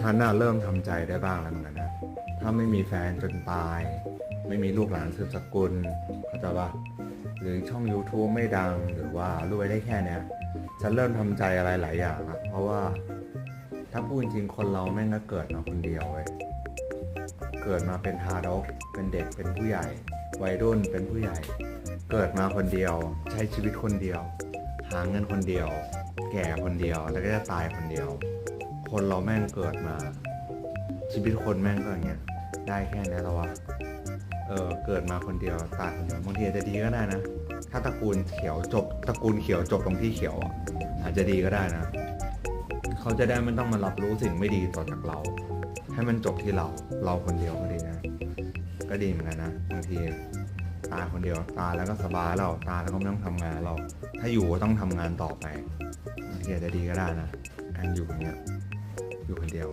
ฉันน่ะเริ่มทำใจได้บ้างแล้วเหมือนกันนะถ้าไม่มีแฟนจนตาย ไม่มีลูกหลานสืบสกุลเข้าใจปะหรือช่อง YouTube ไม่ดังหรือว่ารวยได้แค่เนี้ยฉันเริ่มทำใจอะไรหลายอย่างละเพราะว่าถ้าพูดจริงคนเราแม่งก็เกิดมาคนเดียวเว้ยเกิดมาเป็นทารกเป็นเด็กเป็นผู้ใหญ่ วัยรุ่นเป็นผู้ใหญ่ เกิดมาคนเดียว ใช้ชีวิตคนเดียว หาเงินคนเดียว แก่คนเดียวแล้วก็จะตายคนเดียว คนเราแม่งเกิดมา ชีวิตคนแม่งก็อย่างเงี้ยได้แค่นี้แล้ววะเออเกิดมาคนเดียวตายคนเดียวบางทีอาจจะดีก็ได้นะ ถ้าตระกูลเขียวจบตระกูลเขียวจบตรงที่เขียวอาจจะดีก็ได้นะ เขาจะได้ไม่ต้องมารับรู้สิ่งไม่ดีต่อจากเรา ให้มันจบที่เราเราคนเดียวก็ดีนะ ก็ดีเหมือนกันนะบางทีตายคนเดียวตายแล้วก็สบายเราตายแล้วก็ไม่ต้องทำงานเรา ถ้าอยู่ก็ต้องทำงานต่อไปบางทีอาจจะดีก็ได้นะการอยู่อย่างเงี้ย อยู่คนเดียว